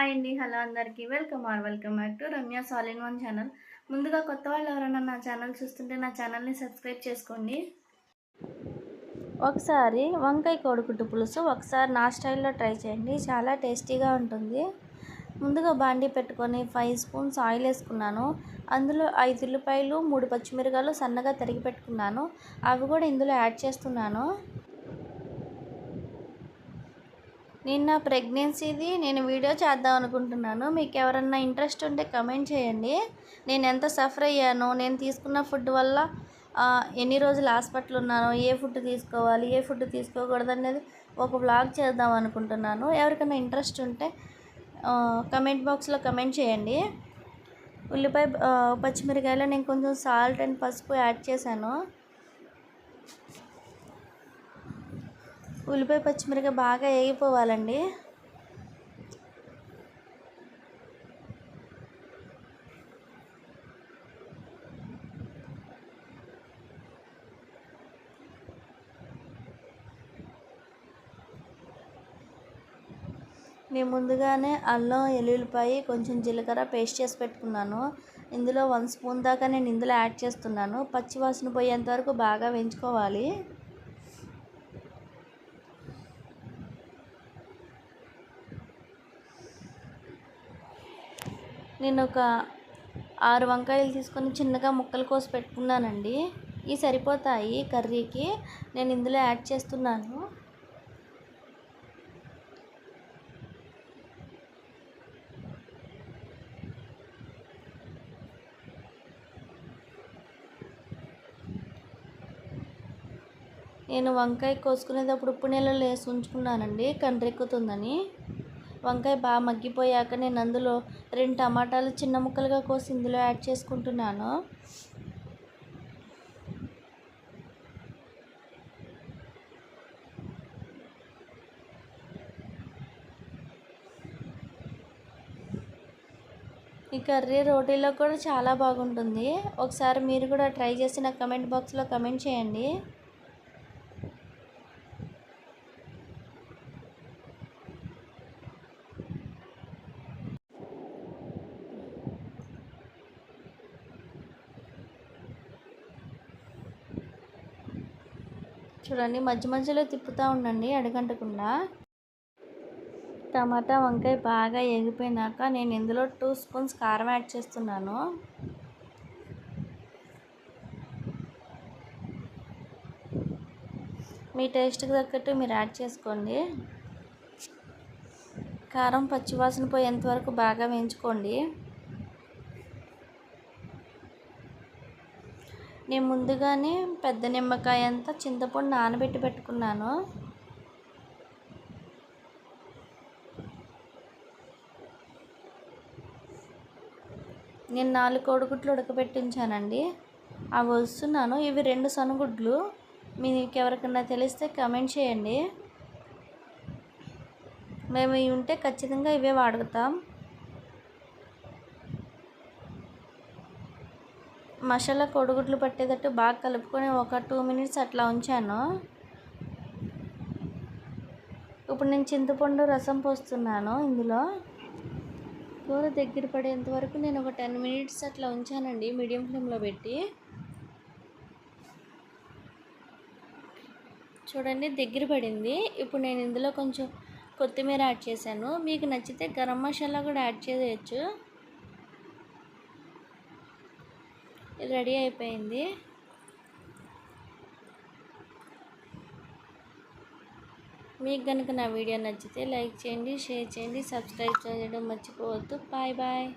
Hi అండి hello అందరికీ. Welcome are welcome back to Ramya సాలిన్ one channel ముందుగా కొత్త వాళ్ళు ఎవరైనా నా ఛానల్ చూస్తుంటే నా ఛానల్ని సబ్స్క్రైబ్ చేసుకోండి. ఒకసారి వంకాయ కోడిగుడ్డు పులుసు ఒకసారి నా స్టైల్లో ట్రై చేయండి చాలా టేస్టీగా ఉంటుంది. ముందుగా బాండీ పెట్టుకొని ఫైవ్ స్పూన్స్ ఆయిల్ వేసుకున్నాను. అందులో ఐదు ఉల్లిపాయలు మూడు పచ్చిమిరకాయలు సన్నగా తరిగి పెట్టుకున్నాను. అవి కూడా ఇందులో యాడ్ చేస్తున్నాను. నిన్న ప్రెగ్నెన్సీది నేను వీడియో చేద్దాం అనుకుంటున్నాను. మీకు ఎవరన్నా ఇంట్రెస్ట్ ఉంటే కమెంట్ చేయండి. నేను ఎంత సఫర్ అయ్యాను నేను తీసుకున్న ఫుడ్ వల్ల ఎన్ని రోజులు హాస్పిటల్ ఉన్నాను ఏ ఫుడ్ తీసుకోవాలి ఏ ఫుడ్ తీసుకోకూడదు అనేది ఒక బ్లాగ్ చేద్దాం అనుకుంటున్నాను. ఎవరికైనా ఇంట్రెస్ట్ ఉంటే కమెంట్ బాక్స్లో కమెంట్ చేయండి. ఉల్లిపాయ పచ్చిమిరకాయలో నేను కొంచెం సాల్ట్ అండ్ పసుపు యాడ్ చేశాను. ఉల్లిపాయ పచ్చిమిరపకాయ బాగా వేగిపోవాలండి. నేను ముందుగానే అల్లం ఎల్లుల్లిపాయ కొంచెం జీలకర్ర పేస్ట్ చేసి పెట్టుకున్నాను. ఇందులో వన్ స్పూన్ దాకా నేను ఇందులో యాడ్ చేస్తున్నాను. పచ్చివాసన పోయేంత వరకు బాగా వేయించుకోవాలి. నేను ఒక ఆరు వంకాయలు తీసుకొని చిన్నగా ముక్కలు కోసి పెట్టుకున్నానండి. ఇవి సరిపోతాయి కర్రీకి. నేను ఇందులో యాడ్ చేస్తున్నాను. నేను వంకాయ కోసుకునేటప్పుడు ఉప్పు నీళ్ళలో వేసి ఉంచుకున్నానండి. కండ్రెక్కుతుందని వంకాయ బాగా మగ్గిపోయాక నేను అందులో రెండు టమాటాలు చిన్న ముక్కలుగా కోసి ఇందులో యాడ్ చేసుకుంటున్నాను. ఈ కర్రీ రోటీలో కూడా చాలా బాగుంటుంది. ఒకసారి మీరు కూడా ట్రై చేసి నాకు కమెంట్ బాక్స్లో కమెంట్ చేయండి. చూడండి మధ్య మధ్యలో తిప్పుతూ ఉండండి అడగంటకుండా. టమాటా వంకాయ బాగా ఎగిపోయినాక నేను ఇందులో టూ స్పూన్స్ కారం యాడ్ చేస్తున్నాను. మీ టేస్ట్కి తగ్గట్టు మీరు యాడ్ చేసుకోండి. కారం పచ్చివాసన పోయేంత వరకు బాగా వేయించుకోండి. నేను ముందుగానే పెద్ద నిమ్మకాయ అంతా చింతపండు నానబెట్టి పెట్టుకున్నాను. నేను నాలుగు కోడిగుడ్లు ఉడకబెట్టించానండి. అవి వస్తున్నాను. ఇవి రెండు సనుగుడ్లు. మీకు ఎవరికన్నా తెలిస్తే కమెంట్ చేయండి. మేము ఇవి ఉంటే ఖచ్చితంగా ఇవే వాడుతాం. మసాలా కొడుగుడ్లు పట్టేటట్టు బాగా కలుపుకొని ఒక టూ మినిట్స్ అట్లా ఉంచాను. ఇప్పుడు నేను చింతపండు రసం పోస్తున్నాను ఇందులో. కూర దగ్గర పడేంత వరకు నేను ఒక టెన్ మినిట్స్ అట్లా ఉంచానండి మీడియం ఫ్లేమ్లో పెట్టి. చూడండి దగ్గర పడింది. ఇప్పుడు నేను ఇందులో కొంచెం కొత్తిమీర యాడ్ చేశాను. మీకు నచ్చితే గరం మసాలా కూడా యాడ్ చేయవచ్చు రెడీ అయిపోయింది. మీకు కనుక నా వీడియో నచ్చితే లైక్ చేయండి షేర్ చేయండి సబ్స్క్రైబ్ చేయడం మర్చిపోవద్దు. Bye bye.